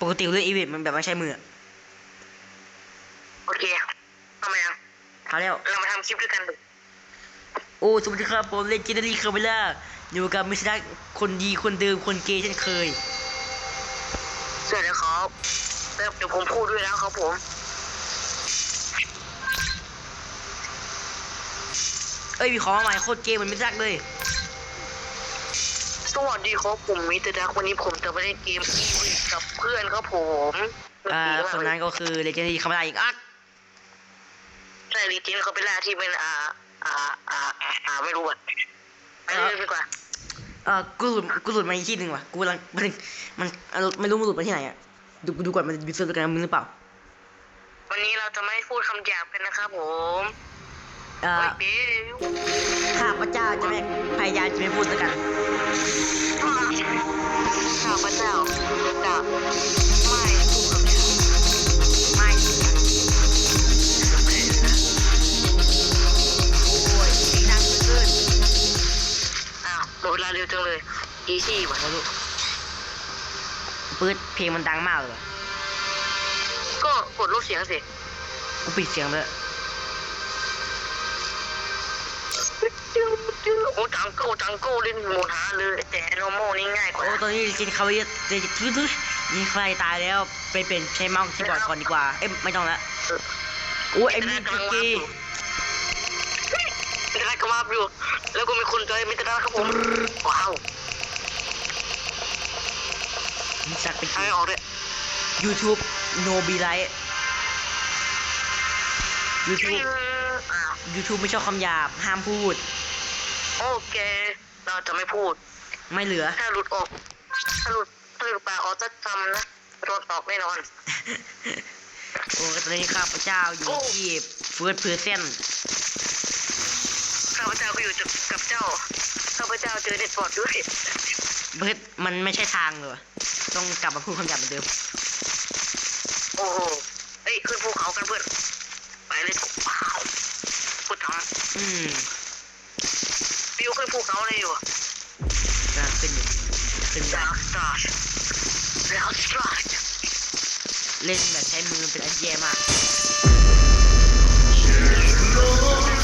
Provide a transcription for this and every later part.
ปกติเล่นอีเวนต์มันแบบไม่ใช้มืออะโอเคทำไมอะเอาแล้วเรามาทำคลิปด้วยกันดูโอ้สวัสดีครับผมเล่นจินเนอรี่เคอร์เบล่าอยู่กับมิสดาคนดีคนเดิมคนเกย์เช่นเคยสวัสดีครับเดี๋ยวผมพูดด้วยนะครับผมเอ้ยมีของมาใหม่โคตรเกย์เหมือนมิสดาเลย สวัสดีครับผมมิสเตอร์ดักวันนี้ผมจะไปเล่นเกมอีวีกับเพื่อนครับผมอ่าดีมากคนนั้นก็คือเลเจนดี้คาร์เบล่าอีกอักใช่ลีเจนเขาเป็นล่าที่เป็นอ่าอ่าอ่าอ่าอ่าไม่รู้อะไปเรื่อยดีกว่าเอ่อกูหลุดกูหลุดมาอีกที่หนึ่งว่ะกูกำลังมันมันไม่รู้มันหลุดมาที่ไหนอะดูกูดูก่อนมันมีเซิร์ฟกันมึงหรือเปล่า วันนี้เราจะไม่พูดคำหยาบกันนะครับผม เอ่อโอ้ยเดี๋ยวข้าพเจ้าจะไม่พยายามจะไม่พูดแล้วกันข้าพเจ้าจะไม่พูดคำหยาบไม่โอ้ยเสียงดังเหลือเกินอ้าวหมดเวลาเร็วจังเลยอีซี่ว่ะมาดูปื๊ดเพลงมันดังมากเลย ก็กดลดเสียงสิ กูปิดเสียงเลย โอ้จังโก้จังโก้เล่นโหมดหาเลยแต่โนโมนี่ง่ายกว่าโอ้ตอนนี้กินเขาเยอะจะทุทุยิงใครตายแล้วไปเป็นใช้เมาส์คีย์บอร์ดก่อนดีกว่าเอ้ยไม่ต้องละโอ้ยไอ้มีดเกย์มิตรรักก็มาอยู่แล้วก็มีคนจอยมิตรรักครับผมว้าวมีสักเป็นทำให้ออกด้วยยูทูบโนบีไลท์ยูทูบอ้าวยูทูบไม่ชอบคำหยาบห้ามพูด โอเค เราจะไม่พูด ไม่เหลือ ถ้าหลุดออก ถ้าหลุดถ้าหลุดปากออกจะจำนะโดนตอกแน่นอน โอ้ตอนนี้ข้าพเจ้าอยู่ที่เฟิร์สเพอร์เซนข้าพเจ้าก็อยู่กับเจ้าข้าพเจ้าเจอเด็ดบอดด้วยเบิร์ดมันไม่ใช่ทางเลยวะต้องกลับมาพูดคำหยาบเหมือนเดิม โอ้โหเอ้ยขึ้นภูเขากันเพื่อน ไปเลยว้าวพูดทอืม สตาร์ดาวสตาร์เล่นแบบใช้มือเป็นอันแย่มาก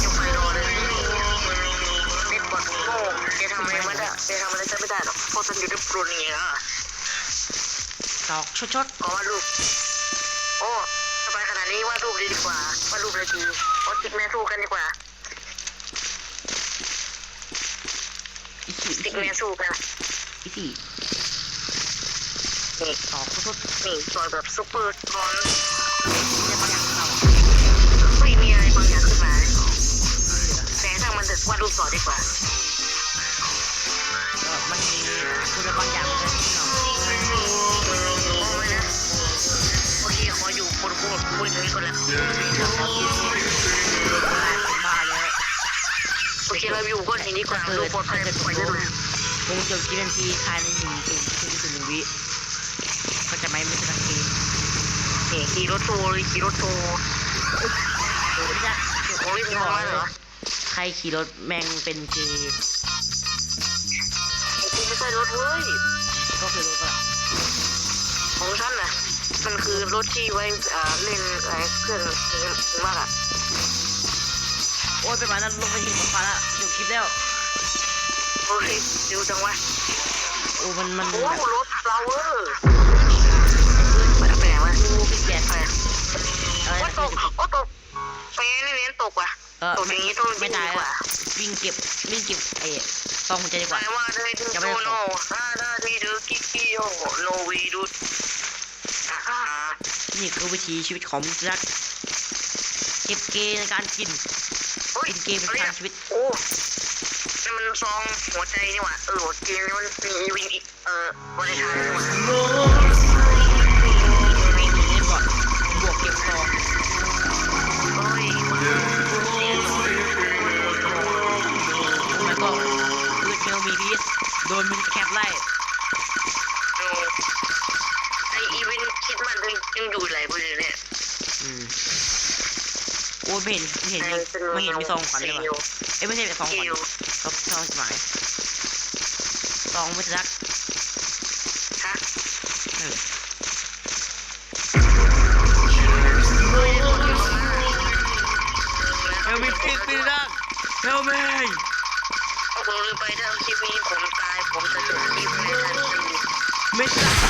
จะไปรอเลยเด็ดบอดโง่จะทำอะไรไม่ได้จะทำอะไรจะไม่ได้หรอกเพราะฉันอยู่ในโปรนี่นะตอกชดชดขอวาดรูปโอ้สบายขนาดนี้วาดรูปเลยดีกว่าวาดรูปเลยดีวาดติ๊กแม่สู้กันดีกว่าอีสี่อีติ๊กสี่แม่สู้กันอีสี่ นี่อกชดชดนี่จอยแบบซุปเปอร์คอนเนี่ยบางอย่างเราไม่มีอะไรบางอย่างขึ้นมาแต่ทางมันเด็ดวาดรูปต่อดีกว่ามันมีคุณบางอย่างมันจะที่เราโอ้ไม่นะโอเคขออยู่บนบนบนนี้ก่อนละเราที่ที่เป็นแล้วโอเคเราอยู่บนนี้ก่อนเกิดูปลอดภัยถ้าเกิดปล่อยได้เลยวงจบกี่นทีภายในหนึ่งถึงถึงหนึ่งวิ ก็จะไม่ไม่ใช่นาทีนี่ขี่รถโชว์เลยขี่รถโชว์โอ้ยจะโอ้ยมีของมาเหรอใครขี่รถแม่งเป็นเกย์กูไม่ใช่รถเว้ยก็คือรถอะของฉันนะมันคือรถที่ไว้อ่าเล่นอะไรเครื่องนี้มากอะโอ้ยไปมาแล้วลงไปหินบนฟ้าแล้วจบคลิปแล้วโอ้ยเร็วจังวะโอ้มันมันโอ้รถ ลาวเวอร์ไปทำไปไหนวะกูพี่แกไปอะไรโอ้ตกโอ้ตกไปนี่เน้นตกว่ะเออตกอย่างนี้ต้องไม่ตายดีกแล้วว่าวิ่งเก็บวิ่งเก็บไอ้ซองหัวใจดีกว่าไปว่าได้ดูโซโน่ฮาดาดีดูกิกิโยโนวีดูอ่านี่คือวิถีชีวิตของรักเก็บเกย์ในการกินโอ้ยกินเกย์เป็นทางชีวิตโอ้ นี่มันซองหัวใจนี่หว่าเออเกมนี้มันมีวินอีกเออวันไทายนี่หว่าวิ่งเล่นก่อนบวกเก็บซองโอ้ยแล้วก็คือเทลมีพีสโดนมินแคปไล่ดูไออีเวนคิดมันยังอยู่ไหลบนเนี่ยอืมโอ้ยไม่เห็นไม่เห็นยังไม่เห็นมีซองขวัญเลยวะเอ้ยไม่ใช่ซองขวัญ บเท่าสมัยตองไม่รักฮะเฮลมิติกปีนักเฮลเมยผมลืมไปถ้าคลิมีผมตายผมจะจบคที่ไม่ทันไม่ใช่